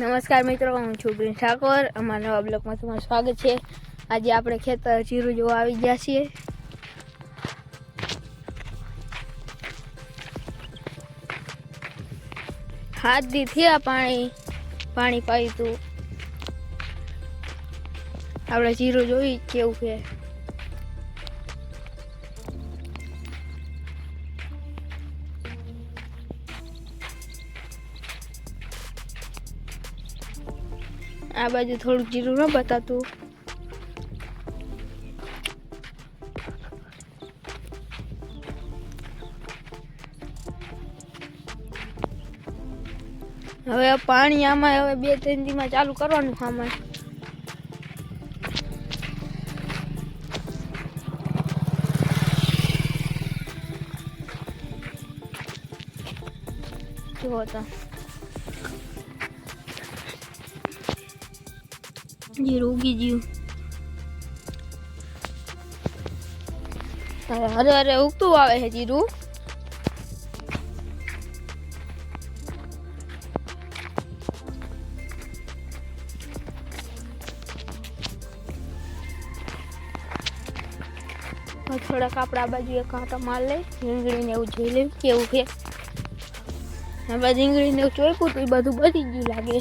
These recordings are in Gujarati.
નમસ્કાર મિત્રો, હું છું ગ્રીન ઠાકોર. અમારા નવા બ્લોકમાં તમારું સ્વાગત છે. આજે આપણે ખેતર જીરું જોવા આવી ગયા છીએ. હાથ દી થયા પાણી પાણી પાયું હતું. આપણે જીરું જોઈ કેવું છે. આ બાજુ થોડુંક જીરું ન બતાતું. હવે પાણી આમાં હવે બે ત્રણ દીમાં ચાલુ કરવાનું આમાં. જુઓ તો. જીરું ઉગી ગયું અરે હરે ઉગતું આવે છે જીરું થોડાક આપણે આ બાજુ એક કાંટા માર લઈ રીંગણીને એવું જોઈ લેવું કેવું છે હવે રીંગણીને એવું ચોખ્યું તો એ બધું બરી ગયું લાગે.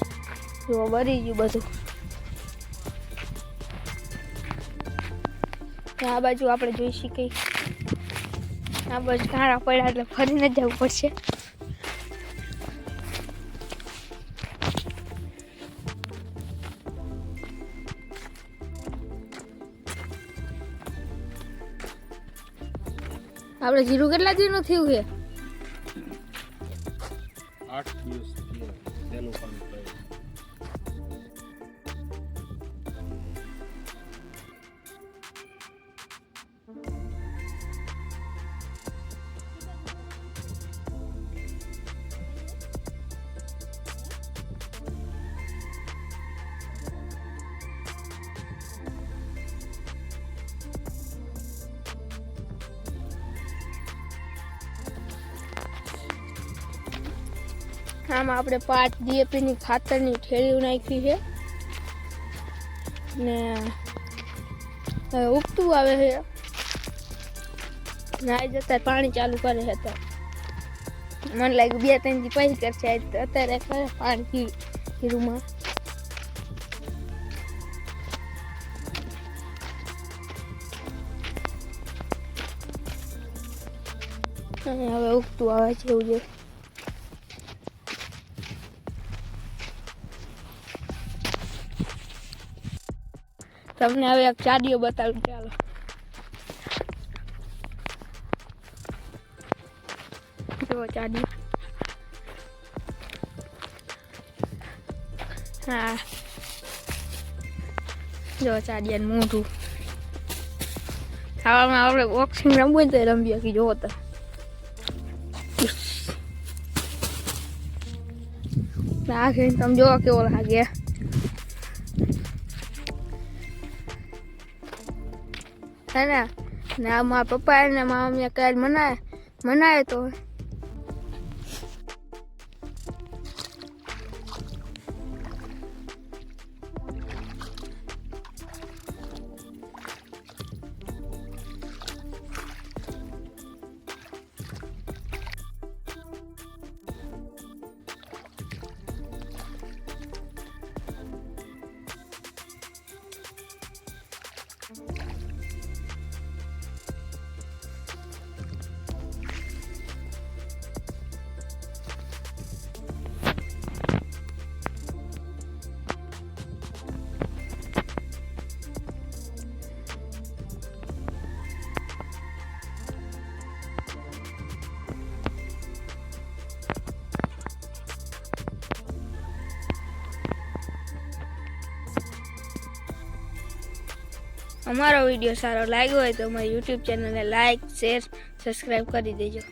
જો બરી ગયું બધું. આ બાજુ આપણે જોઈ શકીએ આ બાજુ ઘાણા પડ્યા એટલે ફરીને જવું પડશે. આપણે જીરું કેટલા દિવસનું થયું છે? આઠ દિવસ તેનું કામ આમાં આપણે પાંચ ડીએપીની ખાતરની ઠેલીઓ નાખી છે. ને ઉગતું આવે છે. નાઈ જતા પાણી ચાલુ કરે છે તો મને લાગ્યું બે ત્રણ દી પછી કરશે. અત્યારે કરે પાણી ખીરુમાં હવે ઉગતું આવે છે એવું તમને હવે એક ચાડીઓ બતાવું, ચાલો. જુઓ ચાડી હા. જો ચાડિયાનું મોઢું. ખાવામાં આપણે બોક્સિંગ રમવું તો રમી શકી જોવો તો. ખેલ તમે જોવો કેવો લાગે. હે ને? ને મારા પપ્પા ને મારા મમ્મી કાલ મનાય મનાય તો અમારો વીડિયો સારો લાગ્યો હોય તો અમારી યુટ્યુબ ચેનલને લાઇક શેર સબસ્ક્રાઈબ કરી દેજો.